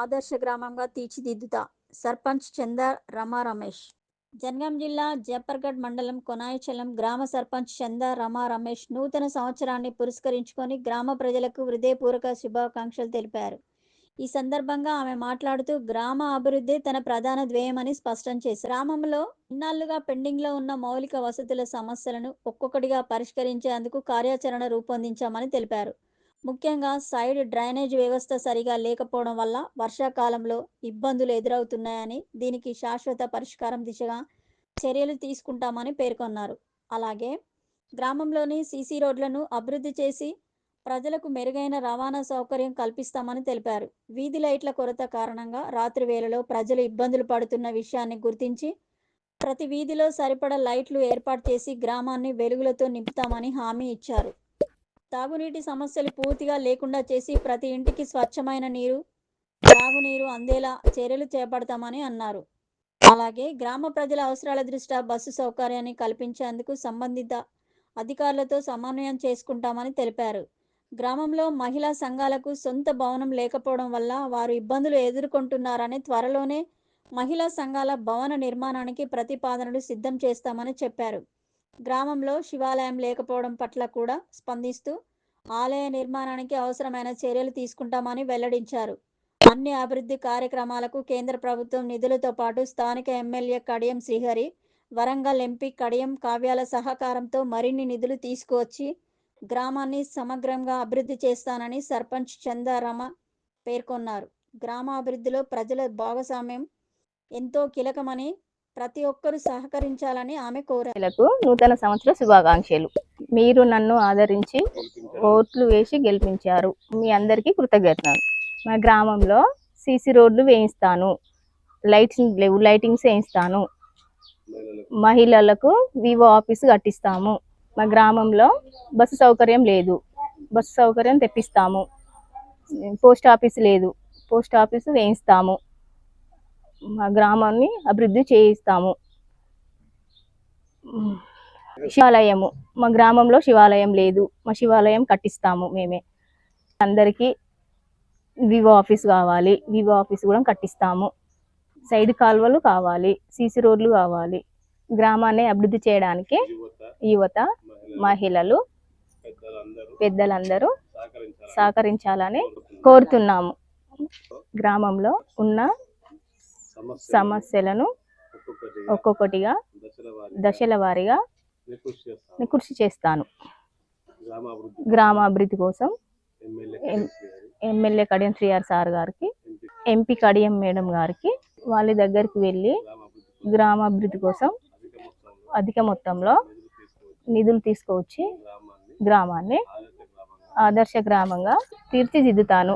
ఆదర్శ గ్రామంగా తీర్చిదిద్దుతా. సర్పంచ్ చంద రమా రమేష్. జనగాం జిల్లా జప్పర్గఢ్ మండలం కొనాయిచలం గ్రామ సర్పంచ్ చంద రమా రమేష్ నూతన సంవత్సరాన్ని పురస్కరించుకొని గ్రామ ప్రజలకు హృదయపూర్వక శుభాకాంక్షలు తెలిపారు. ఈ సందర్భంగా ఆమె మాట్లాడుతూ గ్రామ అభివృద్ధి తన ప్రధాన ధ్యేయమని స్పష్టం చేశారు. గ్రామంలో ఇన్నాళ్ళుగా పెండింగ్లో ఉన్న మౌలిక వసతుల సమస్యలను ఒక్కొక్కటిగా పరిష్కరించేందుకు కార్యాచరణ రూపొందించామని తెలిపారు. ముఖ్యంగా సైడ్ డ్రైనేజ్ వ్యవస్థ సరిగా లేకపోవడం వల్ల వర్షాకాలంలో ఇబ్బందులు ఎదురవుతున్నాయని దీనికి శాశ్వత పరిష్కారం దిశగా చర్యలు తీసుకుంటామని పేర్కొన్నారు. అలాగే గ్రామంలోని సీసీ రోడ్లను అభివృద్ధి చేసి ప్రజలకు మెరుగైన రవాణా సౌకర్యం కల్పిస్తామని తెలిపారు. వీధి లైట్ల కొరత కారణంగా రాత్రి వేళలో ప్రజలు ఇబ్బందులు పడుతున్న విషయాన్ని గుర్తించి ప్రతి వీధిలో సరిపడ లైట్లు ఏర్పాటు చేసి గ్రామాన్ని వెలుగులతో నింపుతామని హామీ ఇచ్చారు. తాగునీటి సమస్యలు పూర్తిగా లేకుండా చేసి ప్రతి ఇంటికి స్వచ్ఛమైన నీరు తాగునీరు అందేలా చర్యలు చేపడతామని అన్నారు. అలాగే గ్రామ ప్రజల అవసరాల దృష్ట్యా బస్సు సౌకర్యాన్ని కల్పించేందుకు సంబంధిత అధికారులతో సమన్వయం చేసుకుంటామని తెలిపారు. గ్రామంలో మహిళా సంఘాలకు సొంత భవనం లేకపోవడం వల్ల వారు ఇబ్బందులు ఎదుర్కొంటున్నారని త్వరలోనే మహిళా సంఘాల భవన నిర్మాణానికి ప్రతిపాదనలు సిద్ధం చేస్తామని చెప్పారు. గ్రామంలో శివాలయం లేకపోవడం పట్ల కూడా స్పందిస్తూ ఆలయ నిర్మాణానికి అవసరమైన చర్యలు తీసుకుంటామని వెల్లడించారు. అన్ని అభివృద్ధి కార్యక్రమాలకు కేంద్ర ప్రభుత్వం నిధులతో పాటు స్థానిక ఎమ్మెల్యే కడియం శ్రీహరి వరంగల్ ఎంపీ కడియం కావ్యాల సహకారంతో మరిన్ని నిధులు తీసుకువచ్చి గ్రామాన్ని సమగ్రంగా అభివృద్ధి చేస్తానని సర్పంచ్ చందారమ పేర్కొన్నారు. గ్రామాభివృద్ధిలో ప్రజల భాగస్వామ్యం ఎంతో కీలకమని ప్రతి ఒక్కరూ సహకరించాలని ఆమె కోరారు. నూతన సంవత్సర శుభాకాంక్షలు. మీరు నన్ను ఆదరించి ఓట్లు వేసి గెలిపించారు. మీ అందరికీ కృతజ్ఞతలు. మా గ్రామంలో సీసీ రోడ్లు వేయిస్తాను. లైట్స్ లేవు లైటింగ్స్ వేయిస్తాను. మహిళలకు వివో ఆఫీస్ కట్టిస్తాము. మా గ్రామంలో బస్సు సౌకర్యం లేదు. బస్సు సౌకర్యం తెప్పిస్తాము. పోస్ట్ ఆఫీస్ లేదు. పోస్ట్ ఆఫీస్ వేయిస్తాము. మా గ్రామాన్ని అభివృద్ధి చేయిస్తాము. శివాలయము. మా గ్రామంలో శివాలయం లేదు. మా శివాలయం కట్టిస్తాము మేమే. అందరికీ వివో ఆఫీస్ కావాలి. వివో ఆఫీస్ కూడా కట్టిస్తాము. సైడ్ కాలువలు కావాలి. సీసీ రోడ్లు కావాలి. గ్రామాన్ని అభివృద్ధి చేయడానికి యువత మహిళలు పెద్దలందరూ సహకరించాలని కోరుతున్నాము. గ్రామంలో ఉన్న సమస్యలను ఒక్కొక్కటిగా దశల వారీగా కృషి చేస్తాను. గ్రామ అభివృద్ధి కోసం ఎమ్మెల్యే కడియం శ్రీఆర్ సార్ గారికి ఎంపీ కడియం మేడం గారికి వాళ్ళ దగ్గరికి వెళ్ళి గ్రామ అభివృద్ధి కోసం అధిక మొత్తంలో నిధులు తీసుకువచ్చి గ్రామాన్ని ఆదర్శ గ్రామంగా తీర్చిదిద్దుతాను.